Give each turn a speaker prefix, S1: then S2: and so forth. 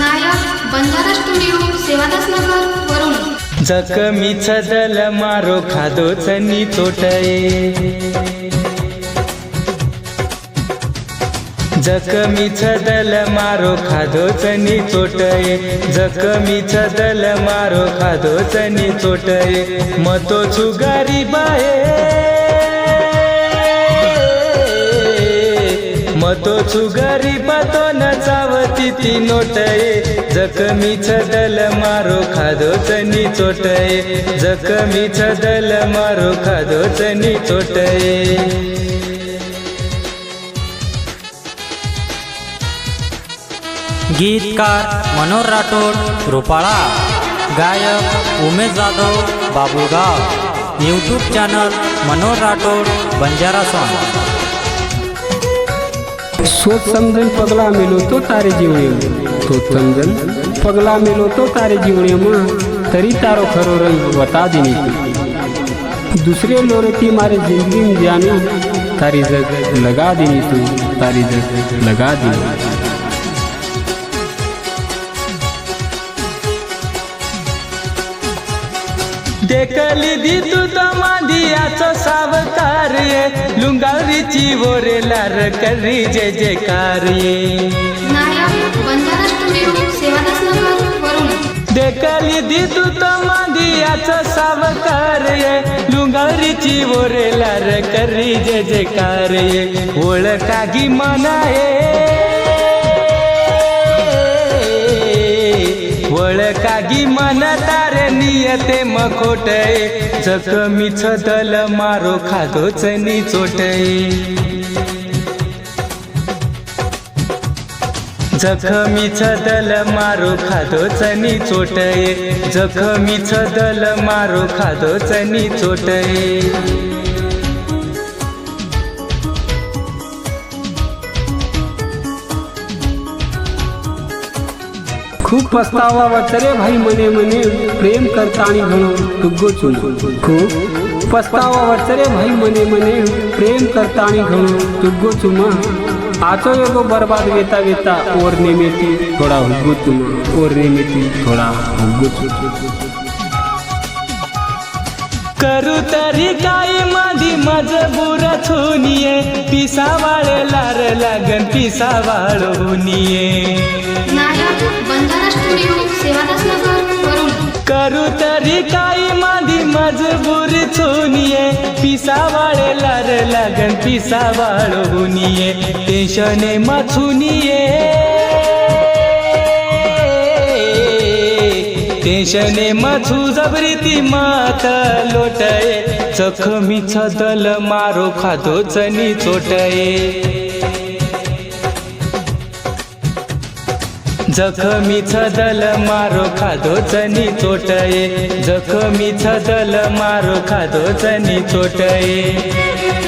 S1: नायक Banjara studio Sevadas Nagar वरुण
S2: जखमीच दल मारो खादो चनी तोटये. जखमी छदल मारो खादो चनी चोटये जखमी छदल मारो खादो चनी चोटये मतो चुगारी बाये. मतो चुगारी बातो न ती नोटये जखमीच दल मारो खादो नी चोटये. जखमीच दल मारो खादो नी चोटये.
S3: गीतकार मनोहर राठोड रुपाळा. गायक Umesh Jadhav Babugaon YouTube channel Manohar Rathod Banjara song
S4: सोच समजन पगला मेलो तो तारे जीवणे सोच समजन पगला मेलो तो तारे जीवणे मग तरी तारो खरो रंग वता दिनी तू दुसरे लोरती मारे जिंदगी में जानो तारी जग लगा दिनी तू तारी जग लगा दिनी
S2: देखली दी तू दमादियाचं सावकार ये लुंगारीची वोरेलार करी जय जयकार. देखली दी तू दमादियाचं सावकार ये. लुंगारीची वोरेलार करी जय जयकार. ये ओळखागी मनाये. ओळखागी मन तारे नियते मखोटये जखमीच दल मारो खादोच नी चोटये जखमीच दल मारो खादोच नी चोटये जखमीच दल मारो खादोच नी
S4: खूप पस्तावा वाटरे भाई मने मने. प्रेम करता आणि घणो तुगो चुन. खूप पस्तावा वाटरे भाई मने मने. प्रेम करता आणि घणो तुगो चुमा. आचो योगो बर्बाद वेता वेता और नेमेती थोडा हुगो तुमा और नेमेती थोडा हुगो चुमा.
S2: करू तरी काय मादी मजबूर छुनिये. पिसा लार पिसा वाळवूनिये करू तरी काय मादी मजबूर छुनिये पिसा लार लागन पिसा वाळवूनिये टेन्शने मछुनिये टेन्शने मछू जबरीती मात लोटये. जखमीच दल मारो खादोच नी चोटये. जखमीच दल मारो खादो चनी चोटये. जखमीच दल मारो खादो चनी चोटये.